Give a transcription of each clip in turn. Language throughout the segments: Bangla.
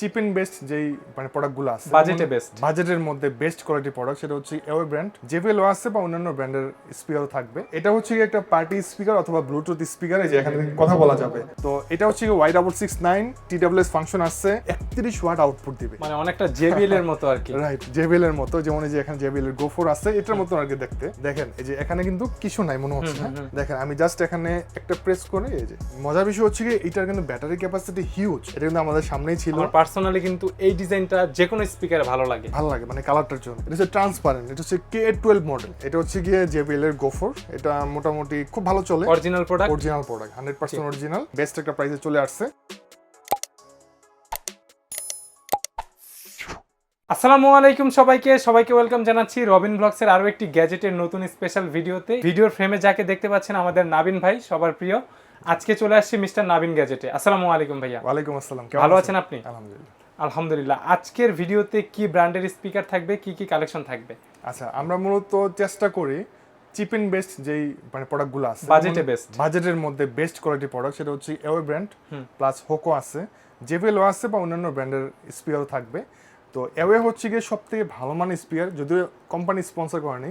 চিপ এন্ড বেস্ট যেই মানে প্রোডাক্টগুলো আছে বাজেটে বেস্ট বাজেটের মধ্যে বেস্ট কোয়ালিটি প্রোডাক্ট সেটা হচ্ছে এওয়ে ব্র্যান্ড আছে বা অন্যান্য ব্র্যান্ডের স্পিকারও থাকবে। এটা হচ্ছে একটা পার্টি স্পিকার অথবা ব্লুটুথ স্পিকার যে এখানে কথা বলা যাবে। তো এটা হচ্ছে Y double six nine T function আসছে একত্রিশ ওয়াট আউটপুট দিবে। মানে অনেকটা জেবিএল এর মতো আর কি। রাইট জেবিএল এর মতো যেমন এই যে এখানে জেবিএল এর গোফোর আছে এটার মতো আর কি দেখতে। দেখেন এই যে এখানে কিন্তু কিছু নাই মনে হচ্ছে হ্যাঁ? দেখেন আমি জাস্ট এখানে একটা প্রেস করে এই যে মজার বিষয় হচ্ছে কি এটার কিন্তু ব্যাটারি ক্যাপাসিটি হিউজ এটা কিন্তু আমাদের সামনেই ছিল। পার্সোনালি কিন্তু এই ডিজাইনটা যে কোনো স্পিকারে ভালো লাগে। ভালো লাগে মানে কালারটার জন্য। এটা হচ্ছে ট্রান্সপারেন্ট এটা হচ্ছে কে টুয়েলভ মডেল এটা হচ্ছে গিয়ে জেবিএল এর গোফোর এটা মোটামুটি খুব ভালো চলে। Original product original product hundred percent original best একটা প্রাইসে চলে আসছে। আসসালামু আলাইকুম সবাইকে সবাইকে ওয়েলকাম জানাচ্ছি রবিন ব্লগসের আরও একটি গ্যাজেটের নতুন স্পেশাল ভিডিওতে ভিডিওর ফ্রেমে যাকে দেখতে পাচ্ছেন আমাদের নাবিন ভাই সবার প্রিয়। আজকে চলে আসছি মিস্টার নাবিন গ্যাজেটে। আসসালামু আলাইকুম ভাইয়া। ওয়ালাইকুম আসসালাম কেমন ভালো আছেন? আপনি? আলহামদুলিল্লাহ। আলহামদুলিল্লাহ। আজকের ভিডিওতে কি ব্র্যান্ডের স্পিকার থাকবে কি কি কালেকশন থাকবে? আচ্ছা আমরা মূলত চেষ্টা করি চিপ এন্ড বেস্ট যেই মানে প্রোডাক্টগুলো আছে বাজেটে বেস্ট বাজেটের মধ্যে বেস্ট কোয়ালিটি প্রোডাক্ট সেটা হচ্ছে এওয়ে ব্র্যান্ড প্লাস হোকো আছে। জেবিএলও আছে বা অন্যান্য ব্র্যান্ডের স্পিকারও থাকবে। তো এওয়ে হচ্ছে গিয়ে সব থেকে ভালো মানের স্পিকার যদিও কোম্পানি স্পন্সর করেনি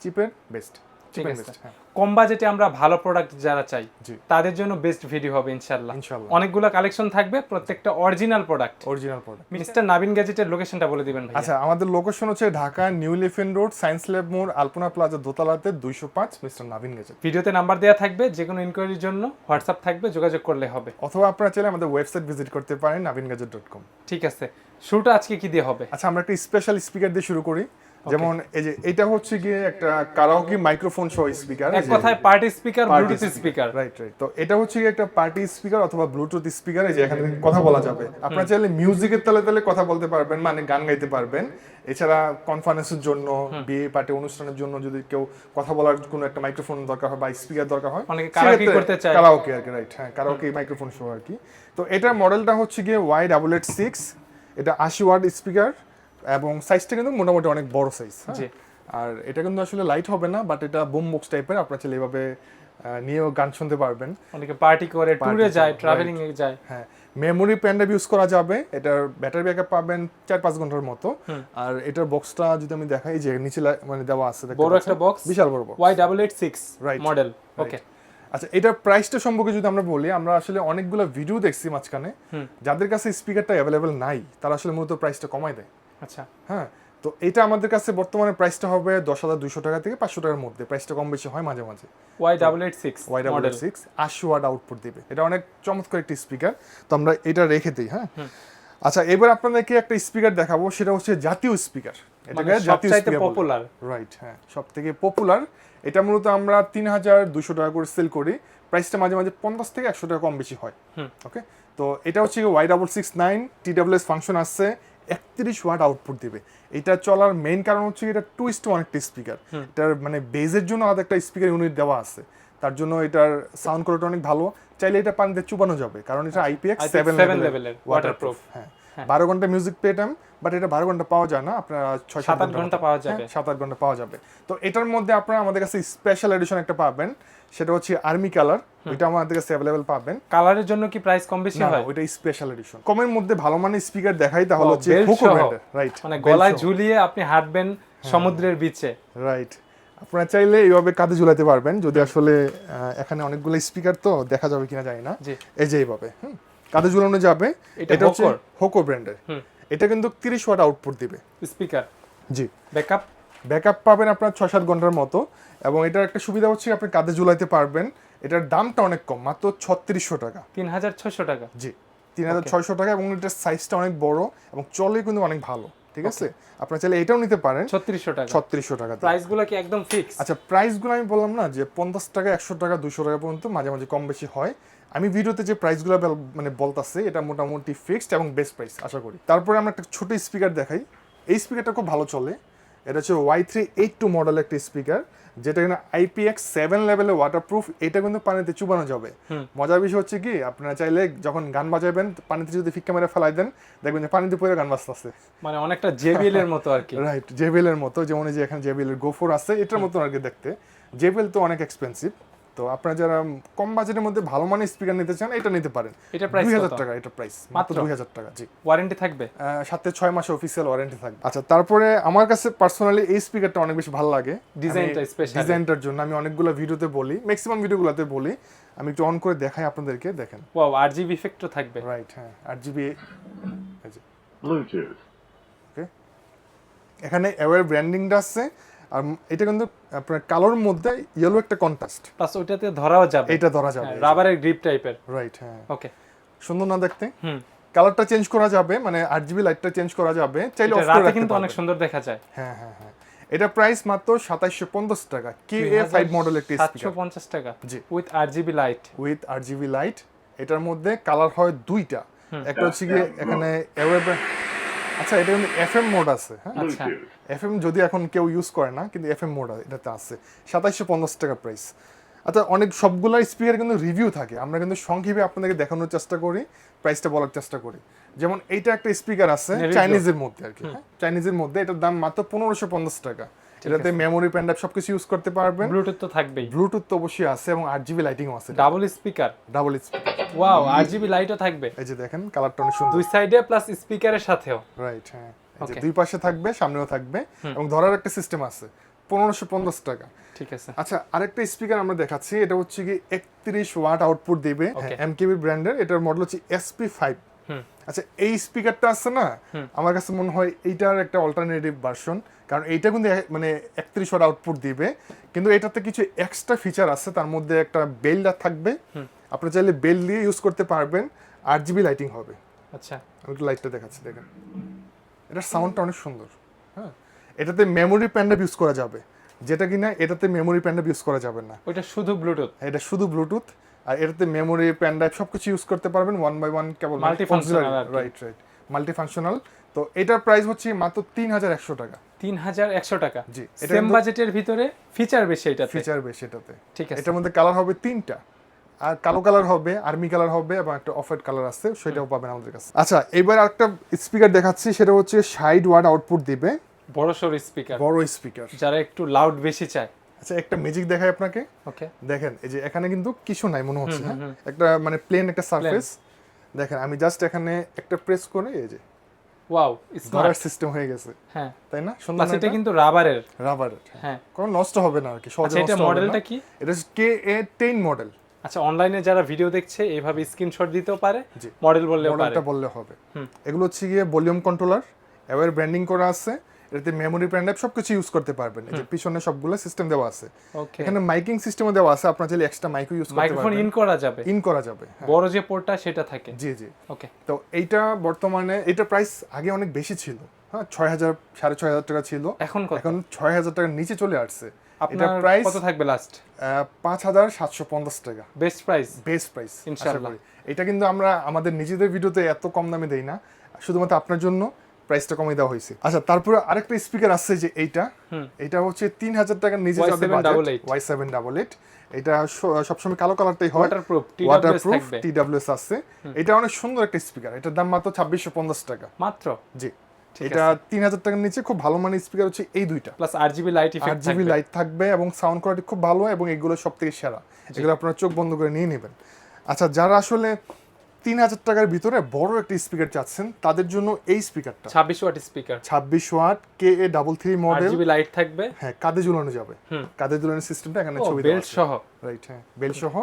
চিপের বেস্ট ঠিক আছে। হ্যাঁ। কম বাজেটে আমরা ভালো প্রোডাক্ট যারা চাই তাদের জন্য বেস্ট ভিডিও হবে ইনশাল্লাহ অনেকগুলো কালেকশন থাকবে প্রত্যেকটা original product original product mister Nabin গ্যাজেটের লোকেশনটা বলে দিবেন ভাই আচ্ছা আমাদের লোকেশন হচ্ছে Dhaka new elephant road science lab মোড় আলপনা প্লাজা দোতলাতে দুইশো পাঁচ মিস্টার নাভিন গেছে ভিডিওতে নাম্বার দেওয়া থাকবে যে কোনো ইনকোয়ারির জন্য হোয়াটসঅ্যাপ থাকবে যোগাযোগ করলে হবে। অথবা আপনারা চাইলে আমাদের ওয়েবসাইট ভিজিট করতে পারেন নাভিন গ্যাজেট ডট কম ঠিক আছে। শুরুটা আজকে কি দিয়ে হবে? আচ্ছা আমরা একটা স্পেশাল স্পিকার দিয়ে শুরু করি। যেমন এই যে এটা হচ্ছে গিয়ে একটা কারাওকি মাইক্রোফোন সহ স্পিকার এক কথায় party speaker Bluetooth speaker right right তো এটা হচ্ছে গিয়ে একটা পার্টি স্পিকার অথবা ব্লুটুথ স্পিকার যে এখানে কথা বলা যাবে। আপনারা চাইলে মিউজিকের তালে তালে কথা বলতে পারবেন মানে গান গাইতে পারবেন। এছাড়া কনফারেন্সের জন্য বিয়ে পার্টি অনুষ্ঠানের জন্য যদি কেউ কথা বলার কোনো একটা মাইক্রোফোন দরকার হয় বা স্পিকার দরকার হয় অনেকে karaoke করতে চায়। কারাওকে আর কি রাইট হ্যাঁ কারাওকে মাইক্রোফোন সহ আর কি। তো এটার মডেলটা হচ্ছে গিয়ে ওয়াই ডাবল এইট সিক্স এটা আশি ওয়ার্ড স্পিকার এবং সাইজটা কিন্তু মোটামুটি অনেক বড় সাইজ জি। আর এটা কিন্তু আসলে লাইট হবে না বাট এটা বুম বক্স টাইপের আপনারা চাইলে এভাবে নিয়েও গান শুনতে পারবেন। অনেকে পার্টি করে ট্যুরে যায় ট্রাভেলিং এ যায়। হ্যাঁ মেমোরি প্যান্ডাপ ইউজ করা যাবে এটার ব্যাটারি ব্যাকআপ পাবেন চার পাঁচ ঘণ্টার মতো। আর এটার বক্সটা যদি আমি দেখাই যে নিচে মানে দেওয়া আছে বড় একটা বক্স বিশাল বড় box Y double eight six Right. Model okay আচ্ছা এটার প্রাইসটা সম্পর্কে যদি আমরা বলি আমরা আসলে অনেকগুলো ভিডিও দেখছি মাঝখানে। যাদের কাছে স্পিকারটা অ্যাভেলেবেল নাই তারা আসলে মূলত প্রাইসটা কমায় দেয়। আচ্ছা। হ্যাঁ তো এটা আমাদের কাছে বর্তমানে প্রাইসটা হবে দশ হাজার দুশো টাকা থেকে পাঁচশো টাকার মধ্যে। প্রাইসটা কম বেশি হয় মাঝে মাঝে। Y double eight six Y double model six আশি ওয়াট আউটপুট দিবে। এটা অনেক চমৎকার একটি স্পিকার তো আমরা এটা রেখে দিই হ্যাঁ? আচ্ছা এবার আপনাদেরকে একটা স্পিকার দেখাবো। সেটা হচ্ছে জাতীয় স্পিকার এটাকে মানে জাতীয় স্পিকার পপুলার রাইট হ্যাঁ সব থেকে পপুলার এটা মূলত আমরা তিন হাজার দুশো টাকা করে সেল করি। প্রাইসটা মাঝে মাঝে পঞ্চাশ থেকে একশো টাকা কম বেশি হয়। ওকে তো এটা হচ্ছে Y double six nine T W function আসছে। একত্রিশ ওয়াট আউটপুট দেবে। এটা চলার মেইন কারণ হচ্ছে এটা টুইস্ট ওয়ান একটা স্পিকার এটার মানে বেজের জন্য আলাদা একটা স্পিকার ইউনিট দেওয়া আছে। তার জন্য এটার সাউন্ড কোয়ালিটি অনেক ভালো। চাইলে এটা পানিতে চুবানো যাবে কারণ এটা আইপিএক্স সেভেন লেভেলের ওয়াটারপ্রুফ হ্যাঁ। বারো ঘণ্টা মিউজিক পেতাম বাট এটা বারো ঘণ্টা পাওয়া যায় না আপনারা ছয় সাত আট ঘণ্টা পাওয়া যাবে। হ্যাঁ, সাত আট ঘণ্টা পাওয়া যাবে। তো এটার মধ্যে আপনারা আমাদের কাছে স্পেশাল এডিশন একটা পাবেন সেটা হচ্ছে আর্মি কালার ওইটা আমাদের কাছে অ্যাভেলেবেল পাবেন। কালারের জন্য কি প্রাইস কম বেশি হয়? ওইটা স্পেশাল এডিশন কমের মধ্যে ভালো মানের স্পিকার দেখাই তাহলে হচ্ছে হুকো রাইট মানে গলায় ঝুলিয়ে আপনি হাঁটবেন হ্যাঁ। সমুদ্রের বিচে রাইট আপনারা চাইলে এইভাবে কাঁধে ঝুলাতে পারবেন যদি আসলে এখানে অনেকগুলো স্পিকার তো দেখা যাবে কিনা জানি না। এই যে এইভাবে হুম। কাঁধে ঝুলানো যাবে? এটা হচ্ছে? হোকো ব্র্যান্ডের। এটা কিন্তু তিরিশ ওয়াট আউটপুট দিবে। স্পিকার। জি। ব্যাকআপ। ব্যাকআপ পাবেন আপনার ছয় সাত ঘণ্টার মতো এবং এটার একটা সুবিধা হচ্ছে আপনি কাঁধে ঝুলাইতে পারবেন এটার দামটা অনেক কম মাত্র ছত্রিশশো টাকা। তিন হাজার ছশো টাকা। জি তিন হাজার ছয়শো টাকা এবং এটার সাইজটা অনেক বড় এবং চলে কিন্তু অনেক ভালো ঠিক আছে? আপনার চাইলে এটাও নিতে পারেন। ছত্রিশশো টাকা। ছত্রিশশো টাকা প্রাইসগুলো কি একদম ফিক্স আচ্ছা প্রাইসগুলো আমি বললাম না যে পঞ্চাশ টাকা একশো টাকা দুশো টাকা পর্যন্ত মাঝে মাঝে কম বেশি হয়। আমি ভিডিওতে যে প্রাইসগুলো মানে বলতাছে এটা মোটামুটি ফিক্সড এবং বেস্ট প্রাইস আশা করি। তারপরে আমরা একটা ছোট স্পিকার দেখাই। এই স্পিকারটা খুব ভালো চলে। এটা হচ্ছে Y three eight two model একটা স্পিকার যেটা কিনা আইপিএক্স সেভেন লেভেলে ওয়াটারপ্রুফ এটা কিন্তু পানিতে চুবানো যাবে। মজার বিষয় হচ্ছে কি আপনারা চাইলে যখন গান বাজাবেন পানিতে যদি ফিক্কা মেরে ফেলাই দেন দেখবেন যে পানিতে পড়ে গান বাজতেছে। মানে অনেকটা জেবিএল এর মতো আর কি। রাইট জেবিএল এর মতো যেমন এই যে এখানে জেবিএল এর গোফোর আছে এটার মতো আর কি দেখতে। জেবিএল তো অনেক এক্সপেন্সিভ তো আপনারা যারা কম বাজেটের মধ্যে ভালো মানের স্পিকার নিতে চান এটা নিতে পারেন। এটা প্রাইস দুই হাজার কত? টাকা এটা প্রাইস মাত্র? মাত্র? দুই হাজার টাকা জি। ওয়ারেন্টি থাকবে? সাথে ছয় মাসে অফিসিয়াল ওয়ারেন্টি থাকবে। আচ্ছা তারপরে আমার কাছে পার্সোনালি এই স্পিকারটা অনেক বেশি ভালো লাগে। ডিজাইনটা স্পেশাল ডিজাইনটার জন্য আমি অনেকগুলো ভিডিওতে বলি ম্যাক্সিমাম ভিডিওগুলোতে বলি। আমি একটু অন করে দেখাই আপনাদেরকে দেখেন। ওয়াও আরজিবি ইফেক্টও থাকবে। রাইট হ্যাঁ আট জিবি ওকে এখানে অ্যাওয়ার ব্র্যান্ডিংটা আছে আর এটা কিন্তু আপনার কালোর মধ্যে ইয়েলো একটা কন্ট্রাস্ট প্লাস ওইটাতে ধরাও যাবে। এটা ধরা যাবে রাবারের গ্রিপ টাইপের রাইট হ্যাঁ। ওকে সুন্দর না দেখতে? হুম। কালারটা চেঞ্জ করা যাবে মানে আট জিবি লাইটটা চেঞ্জ করা যাবে চাইলে অফ করে কিন্তু অনেক সুন্দর দেখা যায়। হ্যাঁ হ্যাঁ হ্যাঁ। এটা প্রাইস মাত্র সাতাইশশো পঞ্চাশ টাকা। কে এ ফাইভ মডেল একটি স্পিকার পঞ্চাশ টাকা। জি। With R GB light with আট জিবি লাইট এটার মধ্যে কালার হয় দুইটা। একটা হচ্ছে গিয়ে এখানে অ্যাওয়ার আচ্ছা এটা কিন্তু এফ এম মোড আছে হ্যাঁ? আচ্ছা। এফএম এফ এম যদি এখন কেউ ইউজ করে না কিন্তু এফ এম মোড এটাতে আছে। সাতাইশশো পঞ্চাশ টাকা প্রাইস আচ্ছা অনেক সবগুলো স্পিকার কিন্তু রিভিউ থাকে। আমরা কিন্তু সংক্ষেপে আপনাদেরকে দেখানোর চেষ্টা করি প্রাইসটা বলার চেষ্টা করি। যেমন এইটা একটা স্পিকার আছে চাইনিজের মধ্যে আর কি হ্যাঁ? চাইনিজের মধ্যে এটার দাম মাত্র পনেরোশো পঞ্চাশ টাকা। এটাতে মেমোরি প্যান্ড সবকিছু ইউজ করতে পারবেন ব্লুটুথ তো থাকবেই। ব্লুটুথ তো অবশ্যই আছে এবং আট জিবি লাইটিংও আছে double speaker double speaker wow R GB লাইটও থাকবে। এই যে দেখেন কালারটা অনেক সুন্দর। দুই সাইডে প্লাস স্পিকারের সাথেও। রাইট হ্যাঁ। এই যে দুই পাশে থাকবে সামনেও থাকবে এবং ধরার একটা সিস্টেম আছে পনেরোশো পঞ্চাশ টাকা। ঠিক আছে। আচ্ছা আরেকটা স্পিকার আমরা দেখাচ্ছি এটা হচ্ছে কি একত্রিশ ওয়াট আউটপুট দিবে. এমকেবি ব্র্যান্ডের এটার মডেল হচ্ছে এসপি ফাইভ আচ্ছা এই স্পিকারটা আছে না আমার কাছে মনে হয় এইটার একটা অল্টারনেটিভ ভার্সন কারণ এইটা কিন্তু মানে একত্রিশ ওয়াট আউটপুট দিবে কিন্তু এটাতে কিছু এক্সট্রা ফিচার আছে তার মধ্যে একটা বেলটা থাকবে। আপনি চাইলে বেল দিয়ে ইউজ করতে পারবেন আট জিবি লাইটিং হবে। আচ্ছা। আমি একটু লাইটটা দেখাচ্ছি দেখেন। এটার সাউন্ডটা অনেক সুন্দর হ্যাঁ। এটাতে মেমোরি প্যান্ডাপ ইউজ করা যাবে। যেটা কিনা এটাতে মেমোরি প্যান্ডাপ ইউজ করা যাবে না। ওইটা শুধু ব্লুটুথ এটা শুধু ব্লুটুথ আর এটাতে মেমোরি প্যান্ডাপ সবকিছু ইউজ করতে পারবেন ওয়ান বাই ওয়ান কেবল আর রাইট রাইট মাল্টি ফাংশনাল তো এটার প্রাইস হচ্ছে মাত্র তিন হাজার একশো টাকা। তিন হাজার একশো টাকা। জি এটা সেম বাজেটের ভিতরে ফিচার বেশি এটাতে। ফিচার বেশি এটাতে। ঠিক আছে। এটার মধ্যে কালার হবে তিনটা। আর কালো কালার হবে আর্মি কালার হবে এবং একটা অফ হোয়াইট কালার আছে সেটাও পাবেন আমাদের কাছে। আচ্ছা এবার একটা স্পিকার দেখাচ্ছি সেটা হচ্ছে সাইড ওয়ার্ড আউটপুট দিবে। বড় সড়ো স্পিকার বড় স্পিকার যারা একটু লাউড বেশি চায়। আচ্ছা একটা ম্যাজিক আপনাকে। ওকে দেখেন এই যে এখানে কিন্তু কিছু নাই মনে হচ্ছে হ্যাঁ? একটা মানে প্লেন একটা সারফেস দেখেন আমি জাস্ট এখানে একটা প্রেস করে এই যে ওয়াও ধরার সিস্টেম হয়ে গেছে। হ্যাঁ। তাই না? সুন্দর এটা কিন্তু রাবারের রাবার হ্যাঁ। কোনো নষ্ট হবে না আর কি সহজে আচ্ছা এটা মডেলটা কি? এটা কে এ টেন মডেল আচ্ছা অনলাইনে যারা ভিডিও দেখছে এইভাবে স্ক্রিনশট দিতেও পারে। মডেল বললেও পারে। মডেলটা বললে হবে। এগুলো হচ্ছে গিয়ে ভলিউম কন্ট্রোলার এবার ব্র্যান্ডিং করা আছে। এটাতে মেমোরি প্যান্ডাপ সবকিছু ইউজ করতে পারবেন। এই যে পিছনে সবগুলো সিস্টেম দেওয়া আছে। এখানে মাইকিং সিস্টেমও দেওয়া আছে আপনার চাইলে এক্সট্রা মাইকও ইউজ করতে মাইক্রোফোন পারবেন। ইন করা যাবে। ইন করা যাবে হ্যাঁ। বড় যে পোর্টটা সেটা থাকে। জি জি। ওকে তো এইটা বর্তমানে এটা প্রাইস আগে অনেক বেশি ছিল। হ্যাঁ ছয় হাজার সাড়ে ছয় হাজার টাকা ছিল। এখন এখন ছয় হাজার টাকার নিচে চলে আসছে। আপনার প্রাইস কত থাকবে লাস্ট পাঁচ হাজার সাতশো পঞ্চাশ টাকা। বেস্ট প্রাইস বেস্ট প্রাইস ইনশাআল্লাহ। এটা কিন্তু আমরা আমাদের নিজেদের ভিডিওতে এত কম দামে দেই না। শুধুমাত্র আপনার জন্য। প্রাইসটা কমিয়ে দেওয়া হয়েছে। আচ্ছা তারপরে আরেকটা স্পিকার আছে যে এইটা। এটা হচ্ছে তিন হাজার টাকার নিচে ওয়াই সেভেন ডাবল এইট এটা সবসময় কালো কালারটাই হয়। ওয়াটারপ্রুফ ওয়াটারপ্রুফ থাকবে। টিডব্লিউএস আছে। এটা অনেক সুন্দর একটা স্পিকার এটার দাম মাত্র ছাব্বিশশো পঞ্চাশ টাকা। মাত্র? জি। এটা তিন হাজার টাকার নিচে খুব ভালো মানের স্পিকার হচ্ছে এই দুইটা। প্লাস আরজিবি লাইট আট ইফেক্ট জিবি লাইট থাকবে। এবং সাউন্ড কোয়ালিটি খুব ভালো এবং এগুলো সব থেকে সেরা এগুলো আপনারা চোখ বন্ধ করে নিয়ে নেবেন। আচ্ছা যারা আসলে তিন হাজার টাকার ভিতরে বড় একটা স্পিকার চাচ্ছেন। তাদের জন্য এই স্পিকারটা ছাব্বিশ ওয়াট স্পিকার ছাব্বিশ watt K A double three model light থাকবে। হ্যাঁ কাঁধে ঝুলানো যাবে। কাঁধে ঝুলানোর সিস্টেমটা এখানে ছবি বেল্ট সহ। রাইট হ্যাঁ বেল সহ।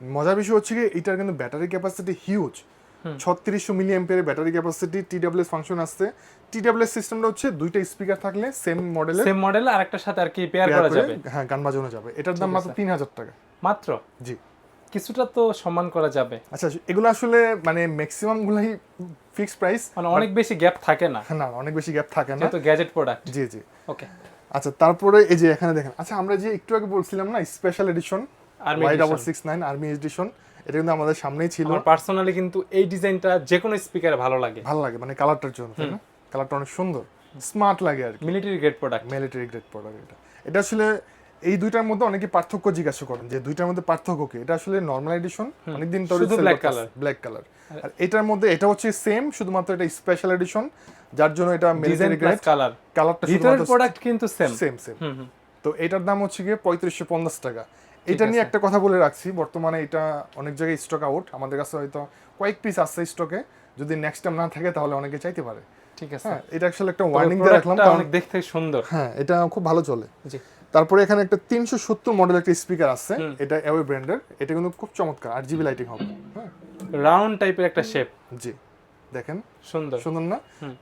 মজার বিষয় হচ্ছে কি এটার কিন্তু ব্যাটারি ক্যাপাসিটি হিউজ ছত্রিশশো milli battery capacity TWS function আসছে। টিডব্লিউএস সিস্টেমটা হচ্ছে দুইটা স্পিকার থাকলে সেম মডেলের সেম মডেল আর একটার সাথে আর কি পেয়ার করা যাবে। হ্যাঁ গান বাজানো যাবে। এটার দাম মাত্র তিন হাজার টাকা। মাত্র? জি। কিছুটা তো সম্মান করা যাবে। আচ্ছা এগুলো আসলে মানে ম্যাক্সিমাম গুলাই ফিক্স প্রাইস মানে অনেক বেশি গ্যাপ থাকে না। না অনেক বেশি গ্যাপ থাকে না। যেহেতু গ্যাজেট প্রোডাক্ট জি জি। ওকে আচ্ছা তারপরে এই যে এখানে দেখেন আচ্ছা আমরা যে একটু আগে বলছিলাম না special edition army Y double six nine army edition এটা কিন্তু আমাদের সামনেই ছিল। আমার পার্সোনালি কিন্তু এই ডিজাইনটা যে কোনো স্পিকারে ভালো লাগে। ভালো লাগে মানে কালারটার জন্য তাই না? কালারটা অনেক সুন্দর স্মার্ট লাগে আর military grade product military grade product এটা। এটা আসলে এই দুইটার মধ্যে অনেকে পার্থক্য জিজ্ঞাসা করেন যে দুইটার মধ্যে পার্থক্য কি? এটা আসলে নর্মাল এডিশন অনেকদিন ধরে black color। ব্ল্যাক কালার আর এটার মধ্যে এটা হচ্ছে সেম শুধুমাত্র এটা স্পেশাল এডিশন যার জন্য এটা মিলিটারি গ্রেড কালার কালারটা ভিতরের প্রোডাক্ট কিন্তু সেম সেম সেম তো এটার দাম হচ্ছে গিয়ে পঁয়ত্রিশশো পঞ্চাশ টাকা। এটা নিয়ে একটা কথা বলে রাখছি বর্তমানে এটা অনেক জায়গায় স্টক আউট আমাদের কাছে হয়তো কয়েক পিস আছে স্টকে যদি নেক্সট টাইম না থাকে তাহলে অনেকে চাইতে পারে। ঠিক আছে। হ্যাঁ এটা আসলে একটা ওয়ার্নিং দিয়ে রাখলাম কারণ দেখতে সুন্দর। হ্যাঁ এটা খুব ভালো চলে। জি। তারপরে এখানে একটা তিনশো সত্তর মডেল একটা স্পিকার আছে। এটা অ্যাওয়ে ব্র্যান্ডের এটা কিন্তু খুব চমৎকার আর জিবি লাইটিং হবে। হ্যাঁ। রাউন্ড টাইপের একটা শেপ জি। দেখেন। সুন্দর। সুন্দর না?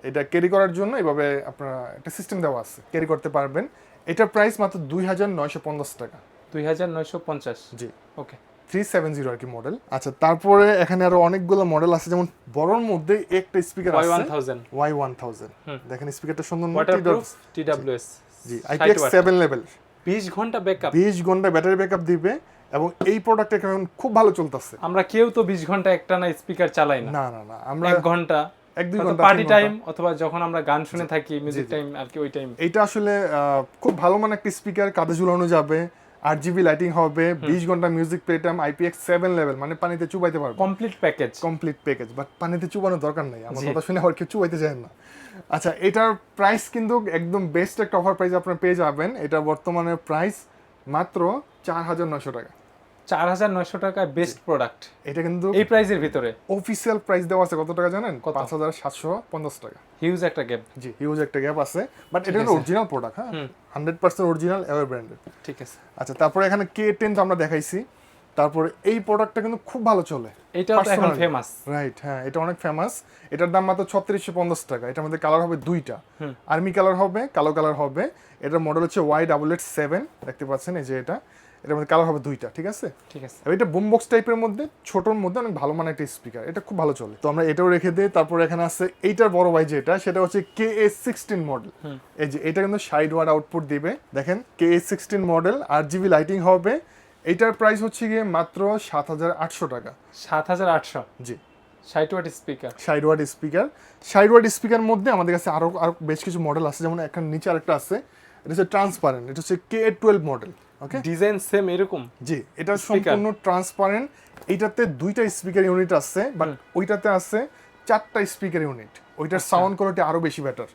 এটা ক্যারি করার জন্য এভাবে আপনার একটা সিস্টেম দেওয়া আছে। ক্যারি করতে পারবেন। এটার প্রাইস মাত্র দুই হাজার নয়শো পঞ্চাশ টাকা। দুই হাজার নয়শো পঞ্চাশ। জি। ওকে। থ্রি সেভেন জিরো আর কি মডেল আচ্ছা তারপরে এখানে আরও অনেকগুলো মডেল আছে। যেমন বড়র মধ্যে একটা স্পিকার ওয়াই ওয়ান আছে থাউজেন্ড ওয়াই ওয়ান থাউজেন্ড। দেখেন স্পিকারটা সুন্দর না? ওয়াটারপ্রুফ টিডাব্লিউএস জি আইপিএক্স সেভেন লেভেল বিশ ঘণ্টা ব্যাকআপ বিশ ঘণ্টা ব্যাটারি ব্যাকআপ দিবে এবং এই প্রোডাক্ট এখন খুব ভালো চলতেছে। আমরা কেউ তো বিশ ঘণ্টা একটা না স্পিকার চালাই না। না না না আমরা এক ঘণ্টা এক দুই ঘণ্টা পার্টি টাইম অথবা যখন আমরা গান শুনে থাকি মিউজিক টাইম আর কি ওই টাইম এটা আসলে খুব ভালো মানে একটা স্পিকার কাঁধে ঝুলানো যাবে। আট জিবি লাইটিং হবে বিশ ঘণ্টা music playtime IPX seven level মানে পানিতে চুবাইতে পারবে। Complete package complete package but পানিতে চুবানোর দরকার নেই। আমার কথা শুনে আর কেউ চুবাইতে যায় না। আচ্ছা এটার প্রাইস কিন্তু একদম বেস্ট একটা অফার প্রাইস আপনারা পেয়ে যাবেন। এটা বর্তমানে প্রাইস মাত্র চার হাজার নয়শো টাকা। চার হাজার নয়শো টাকায় বেস্ট প্রোডাক্ট এটা কিন্তু এই প্রাইসের ভিতরে। অফিসিয়াল প্রাইস দেওয়া আছে কত টাকা জানেন? পাঁচ হাজার সাতশো পঞ্চাশ টাকা। হিউজ একটা গ্যাপ জি হিউজ একটা গ্যাপ আছে। বাট এটা কিন্তু অরিজিনাল প্রোডাক্ট হ্যাঁ। Hundred percent original ever branded ঠিক আছে। আচ্ছা তারপরে এখানে কে টেন তো আমরা দেখাইছি। তারপরে এই প্রোডাক্টটা কিন্তু খুব ভালো চলে। এটাও তো এখন. ফেমাস রাইট হ্যাঁ এটা অনেক ফেমাস এটার দাম মাত্র ছত্রিশশো পঞ্চাশ টাকা। এটার মধ্যে কালার হবে দুইটা। আর্মি কালার হবে কালো কালার হবে। এটার মডেল হচ্ছে ওয়াই ডাবল এইট সেভেন দেখতে পাচ্ছেন এই যে এটা। এটার মধ্যে কালার হবে দুইটা ঠিক আছে? ঠিক আছে। আর এটা বুমবক্স টাইপের মধ্যে ছোটোর মধ্যে অনেক ভালো মানের একটা স্পিকার এটা খুব ভালো চলে। তো আমরা এটাও রেখে দিই। তারপর এখানে আছে এইটার বড় ভাই যেটা সেটা হচ্ছে কে এ সিক্সটিন মডেল এই যে এটা কিন্তু সাইড ওয়ার্ড আউটপুট দিবে। দেখেন কে এ সিক্সটিন মডেল আট জিবি লাইটিং হবে। এইটার প্রাইস হচ্ছে গিয়ে মাত্র সাত হাজার আটশো টাকা। সাত হাজার আটশো? জি। ষাট watt speaker sideward speaker sideward speaker মধ্যে আমাদের কাছে আরও আরও বেশ কিছু মডেল আছে যেমন এখানে নিচে আরেকটা আছে। এটা হচ্ছে ট্রান্সপারেন্ট এটা হচ্ছে K twelve model okay design same এরকম? জি এটা. সম্পূর্ণ ট্রান্সপারেন্ট এইটাতে দুইটা স্পিকার ইউনিট আছে বাট ওইটাতে আছে চারটা স্পিকার ইউনিট ওইটার। সাউন্ড কোয়ালিটি আরও বেশি বেটার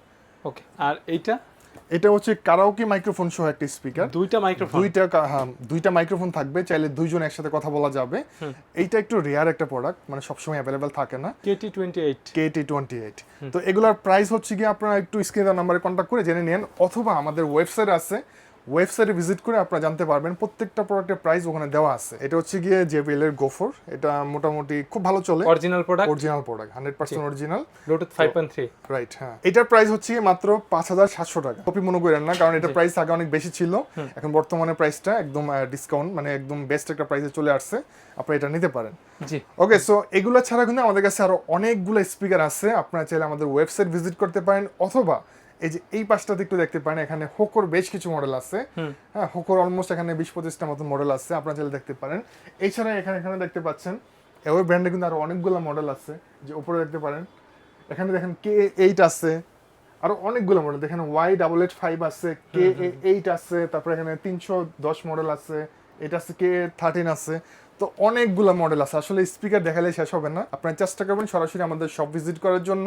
ওকে আর এইটা? এটা হচ্ছে কারাওকে মাইক্রোফোন সহ একটা স্পিকার দুইটা মাইক্রোফোন দুইটা হ্যাঁ দুইটা মাইক্রোফোন থাকবে চাইলে দুইজন একসাথে কথা বলা যাবে। এইটা একটু রেয়ার একটা প্রোডাক্ট মানে সবসময় অ্যাভেলেবেল থাকে না। KT twenty eight K T twenty eight তো এগুলার প্রাইস হচ্ছে কি আপনারা একটু স্ক্রিনের নাম্বারে কন্ট্যাক্ট করে জেনে নেন অথবা আমাদের ওয়েবসাইট আছে ওয়েবসাইটে ভিজিট করে আপনারা জানতে পারবেন প্রত্যেকটা প্রোডাক্টের প্রাইস ওখানে দেওয়া আছে। এটা হচ্ছে গিয়ে জেবিএল এর গোফর। এটা মোটামুটি খুব ভালো চলে। Original product original product hundred percent original Bluetooth five point three right হ্যাঁ। এটার প্রাইস হচ্ছে মাত্র পাঁচ হাজার সাতশো টাকা। কপি মনে করেন না কারণ এটার প্রাইস আগে অনেক বেশি ছিল। এখন বর্তমানে প্রাইসটা একদম ডিসকাউন্ট মানে একদম বেস্ট একটা প্রাইসে চলে আসছে। আপনারা এটা নিতে পারেন। জি। ওকে সো এগুলো ছাড়া কিন্তু আমাদের কাছে আরও অনেকগুলো স্পিকার আছে। আপনারা চাইলে আমাদের ওয়েবসাইট ভিজিট করতে পারেন অথবা এই যে এই পাশটাতে একটু দেখতে পারেন এখানে হোকোর বেশ কিছু মডেল আছে। হ্যাঁ হোকোর অলমোস্ট এখানে বিশ পঁচিশটা মতো মডেল আছে আপনারা চাইলে দেখতে পারেন। এছাড়া এখানে এখানে দেখতে পাচ্ছেন এওয়ে ব্র্যান্ডে কিন্তু আরও অনেকগুলো মডেল আছে যে উপরে দেখতে পারেন। এখানে দেখেন কে এইট আছে আরও অনেকগুলো মডেল দেখেন ওয়াই ডাবল এইট ফাইভ আছে কে এইট আছে তারপরে এখানে তিনশো দশ মডেল আছে এটা আছে কে থার্টিন আছে। তো অনেকগুলো মডেল আছে। আসলে স্পিকার দেখালে শেষ হবে না। আপনারা চেষ্টা করবেন সরাসরি আমাদের শপ ভিজিট করার জন্য।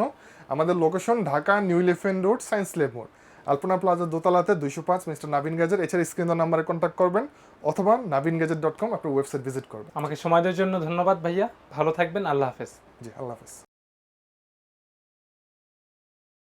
আমাদের location Dhaka new elephant road science lab মোড় আলপনা প্লাজা দোতলাতে দুইশো পাঁচ মিস্টার নাবিন গাজের এছাড়া স্ক্রিন নাম্বারে কন্ট্যাক্ট করবেন অথবা নাবিন গাজের ডট কম আপনার ওয়েবসাইট ভিজিট করবেন। আমাকে সময় দেওয়ার জন্য ধন্যবাদ ভাইয়া। ভালো থাকবেন। আল্লাহ হাফেজ। জি আল্লাহ হাফেজ।